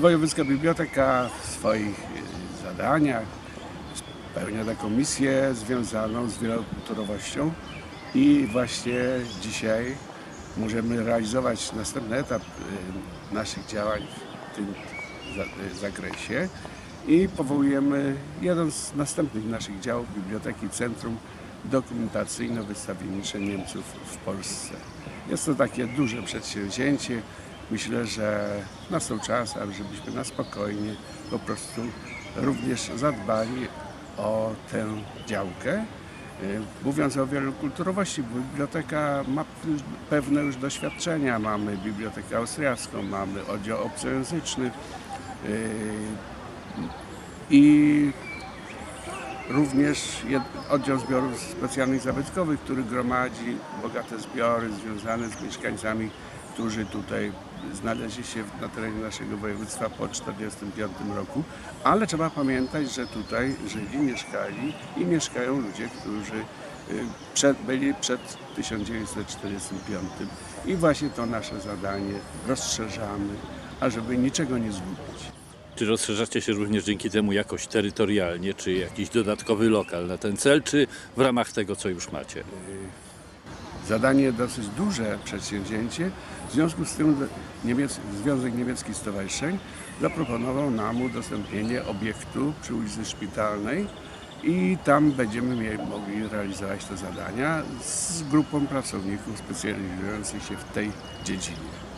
Wojewódzka Biblioteka w swoich y, zadaniach spełnia taką misję związaną z wielokulturowością i właśnie dzisiaj możemy realizować następny etap y, naszych działań w tym y, zakresie i powołujemy jeden z następnych naszych działów Biblioteki Centrum Dokumentacyjno-Wystawiennicze Niemców w Polsce. Jest to takie duże przedsięwzięcie. Myślę, że nastał czas, ażebyśmy na spokojnie po prostu również zadbali o tę działkę. Y, Mówiąc o wielokulturowości, biblioteka ma pewne już doświadczenia. Mamy bibliotekę austriacką, mamy oddział obcojęzyczny y, i również oddział zbiorów specjalnych zabytkowych, który gromadzi bogate zbiory związane z mieszkańcami, którzy tutaj znaleźli się na terenie naszego województwa po 1945 roku. Ale trzeba pamiętać, że tutaj żyli, mieszkali i mieszkają ludzie, którzy y, przed, byli przed 1945. I właśnie to nasze zadanie rozszerzamy, ażeby niczego nie zgubić. Czy rozszerzacie się również dzięki temu jakoś terytorialnie, czy jakiś dodatkowy lokal na ten cel, czy w ramach tego, co już macie? Zadanie dosyć duże przedsięwzięcie. W związku z tym Niemiec, Związek Niemieckich Stowarzyszeń zaproponował nam udostępnienie obiektu przy ulicy Szpitalnej i tam będziemy mieli, mogli realizować te zadania z grupą pracowników specjalizujących się w tej dziedzinie.